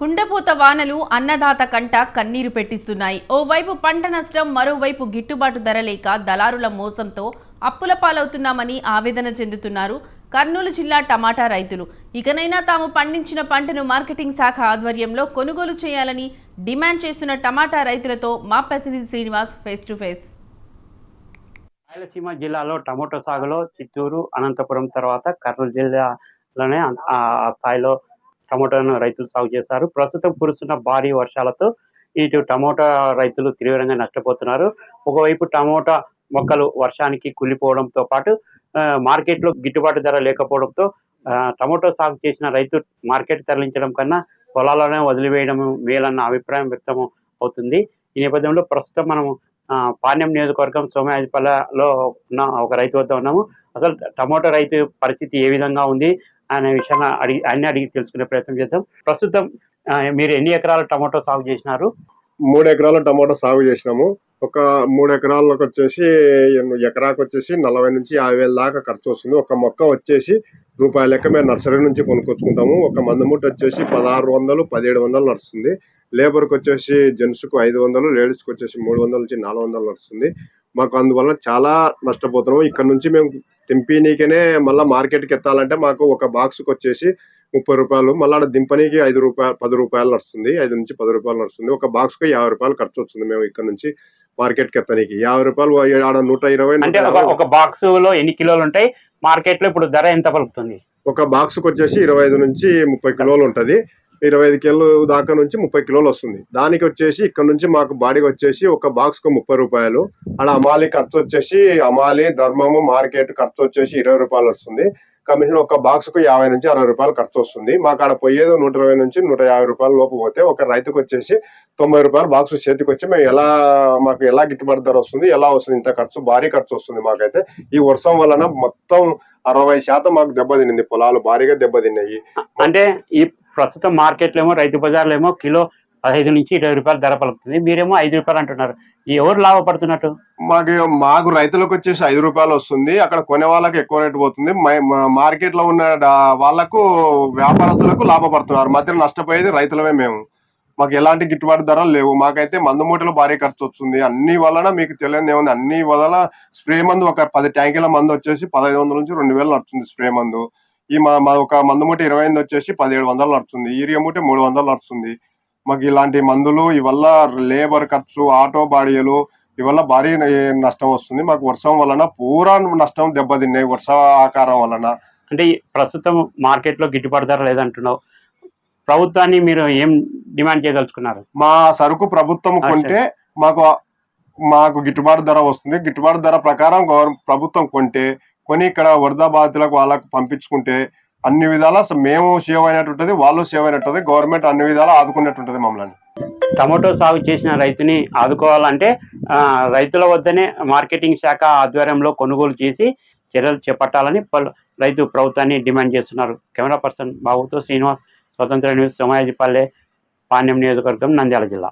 కుండపోత వానలు అన్నదాత కంట కన్నీరు పెట్టిస్తున్నాయి. ఓవైపు పంట నష్టం మరోవైపు గిట్టుబాటు ధర లేక దళారుల మోసంతో అప్పుల పాలవుతున్నామని ఆవేదన చెందుతున్నారు కర్నూలు జిల్లా టమాటా రైతులు. ఇకనైనా తాము పండించిన పంటను మార్కెటింగ్ శాఖ ఆధ్వర్యంలో కొనుగోలు చేయాలని డిమాండ్ చేస్తున్న టమాటా రైతులతో మా ప్రతినిధి Srinivas face to face. Rayalaseema జిల్లాలో టమోటో సాగులో చిత్తూరు అనంతపురం తర్వాత కర్నూలు జిల్లాలోనే ఆ ఆ స్థాయిలో టమోటాను రైతులు సాగు చేస్తారు ప్రస్తుతం కురుస్తున్న భారీ వర్షాలతో ఇటు టమోటా రైతులు తీవ్రంగా నష్టపోతున్నారు. ఒకవైపు టమోటా మొక్కలు వర్షానికి కుళ్ళిపోవడంతో పాటు మార్కెట్లో గిట్టుబాటు ధర లేకపోవడంతో టమోటో టమోటా సాగు చేసిన రైతు మార్కెట్ తరలించడం కన్నా పొలాలనే వదిలివేయడం మేలన్న అభిప్రాయం వ్యక్తం అవుతుంది. ఈ నేపథ్యంలో ప్రస్తుతం మనము పాణ్యం నియోజకవర్గం సోమయాజపల్లెలో ఉన్న ఒక రైతు వద్ద ఉన్నాము. అసలు టమోటా రైతు పరిస్థితి ఏ విధంగా ఉంది? అనే విషయాన్ని అడిగి అన్ని అడిగి తెలుసుకునే ప్రయత్నం చేద్దాం. ప్రస్తుతం మీరు ఎన్ని ఎకరాల టమాటో సాగు చేసినారు? మూడు ఎకరాల టమాటో సాగు చేసినాము. ఒక మూడు ఎకరాలకు వచ్చేసి ఎకరాకు వచ్చేసి నలభై నుంచి యాభై వేల దాకా ఖర్చు వస్తుంది. ఒక మొక్క వచ్చేసి రూపాయల లెక్క మేము నర్సరీ నుంచి కొనుక్కొచ్చుకుంటాము. ఒక మందుముట్ట వచ్చేసి పదహారు వందలు పదిహేడు వందలు నడుస్తుంది. లేబర్కి వచ్చేసి జెంట్స్కు ఐదు వందలు లేడీస్కి వచ్చేసి మూడు వందల నుంచి నాలుగు వందలు నడుస్తుంది. మాకు అందువల్ల చాలా నష్టపోతున్నాము ఇక్కడ నుంచి మేము తెంపినీకనే మళ్ళీ మార్కెట్కి ఎత్తాలంటే మాకు ఒక బాక్స్కి వచ్చేసి ముప్పై రూపాయలు మళ్ళీ ఆడ దింపనీకి ఐదు రూపాయలు పది రూపాయలు నడుస్తుంది. ఐదు నుంచి పది రూపాయలు నడుస్తుంది. ఒక బాక్స్కు యాభై రూపాయలు ఖర్చు వస్తుంది మేము ఇక్కడ నుంచి మార్కెట్కి ఎత్తనీకి. యాభై రూపాయలు ఆడ నూట ఇరవై అంటే ఒక బాక్స్లో ఎన్ని కిలోలు ఉంటాయి? మార్కెట్లో ఇప్పుడు ధర ఎంత పలుకుతుంది? ఒక బాక్స్కు వచ్చేసి ఇరవై ఐదు నుంచి ముప్పై కిలోలు ఉంటది. ఇరవై ఐదు కిలో దాకా నుంచి ముప్పై కిలోలు వస్తుంది. దానికి వచ్చేసి ఇక్కడ నుంచి మాకు బాడీకి వచ్చేసి ఒక బాక్స్కు ముప్పై రూపాయలు. అలా అమాలి ఖర్చు వచ్చేసి అమాలి ధర్మము మార్కెట్ ఖర్చు వచ్చేసి ఇరవై రూపాయలు వస్తుంది. కమిషన్ ఒక బాక్స్కు యాభై నుంచి అరవై రూపాయలు ఖర్చు వస్తుంది. మాకు ఆడ పోయేది నూట ఇరవై నుంచి నూట యాభై రూపాయల లోపు పోతే ఒక రైతుకు వచ్చేసి తొంభై రూపాయలు బాక్స్ చేతికి వచ్చి మేము ఎలా మాకు ఎలా గిట్టుబాటు ధర వస్తుంది ఎలా వస్తుంది ఇంత ఖర్చు భారీ ఖర్చు వస్తుంది మాకైతే. ఈ వర్షం వలన మొత్తం అరవై శాతం మాకు దెబ్బతినింది పొలాలు భారీగా దెబ్బతిన్నాయి. అంటే ఈ ప్రస్తుతం మార్కెట్లో ఏమో రైతు బజార్లో ఏమో కిలో పదహైదు నుంచి ఇరవై రూపాయలు ధర పలుకుతుంది. మీరేమో ఐదు రూపాయలు అంటున్నారు. ఈ ఎవరు లాభపడుతున్నట్టు? మాకు మాకు రైతులకు వచ్చేసి ఐదు రూపాయలు వస్తుంది. అక్కడ కొనే వాళ్ళకి ఎక్కువ రేటు పోతుంది. మార్కెట్లో ఉన్న వాళ్ళకు వ్యాపారస్తులకు లాభపడుతున్నారు. మధ్యలో నష్టపోయేది రైతులమే మేము. మాకు ఎలాంటి గిట్టుబాటు ధరలు లేవు. మాకైతే మందు మూటలు భారీ ఖర్చు వస్తుంది. అన్ని వలన మీకు తెలియదు ఏముంది? అన్ని వలన స్ప్రే మందు ఒక పది ట్యాంకుల మందు వచ్చేసి పదహైదు వందల నుంచి రెండు వేలు నడుస్తుంది స్ప్రే మందు. ఈ మా మా ఒక మందు మూట ఇరవై ఎనిమిది వచ్చేసి పదిహేడు వందలు నడుస్తుంది. యూరియా మూట మూడు వందలు నడుస్తుంది. మాకు ఇలాంటి మందులు ఇవల్ల లేబర్ ఖర్చు ఆటో బాడీలు ఇవల్ల భారీ నష్టం వస్తుంది. మాకు వర్షం వలన పూరా నష్టం దెబ్బతిన్నాయి వర్ష ఆకారం వలన. అంటే ప్రస్తుతం మార్కెట్లో గిట్టుబాటు ధర లేదంటున్నావు. ప్రభుత్వాన్ని మీరు ఏం డిమాండ్ చేయదలుచుకున్నారు? మా సరుకు ప్రభుత్వం కొంటే మాకు మాకు గిట్టుబాటు ధర వస్తుంది. గిట్టుబాటు ధర ప్రకారం ప్రభుత్వం కొంటే కొని ఇక్కడ వరద బాధితులకు వాళ్ళకు పంపించుకుంటే అన్ని విధాలా మేము సేవ్ అయినట్టుంటది వాళ్ళు సేవ్ అయినట్టుంది గవర్నమెంట్ అన్ని విధాలా ఆదుకున్నట్టుంటది మమ్మల్ని. టమోటో సాగు చేసిన రైతుని ఆదుకోవాలంటే రైతుల వద్దనే మార్కెటింగ్ శాఖ ఆధ్వర్యంలో కొనుగోలు చేసి చర్యలు చేపట్టాలని పలు రైతు ప్రభుత్వాన్ని డిమాండ్ చేస్తున్నారు. కెమెరా పర్సన్ బాబుతో శ్రీనివాస్ స్వతంత్ర న్యూస్ సోమయాజిపల్లె పాణ్యం నియోజకవర్గం నంద్యాల జిల్లా.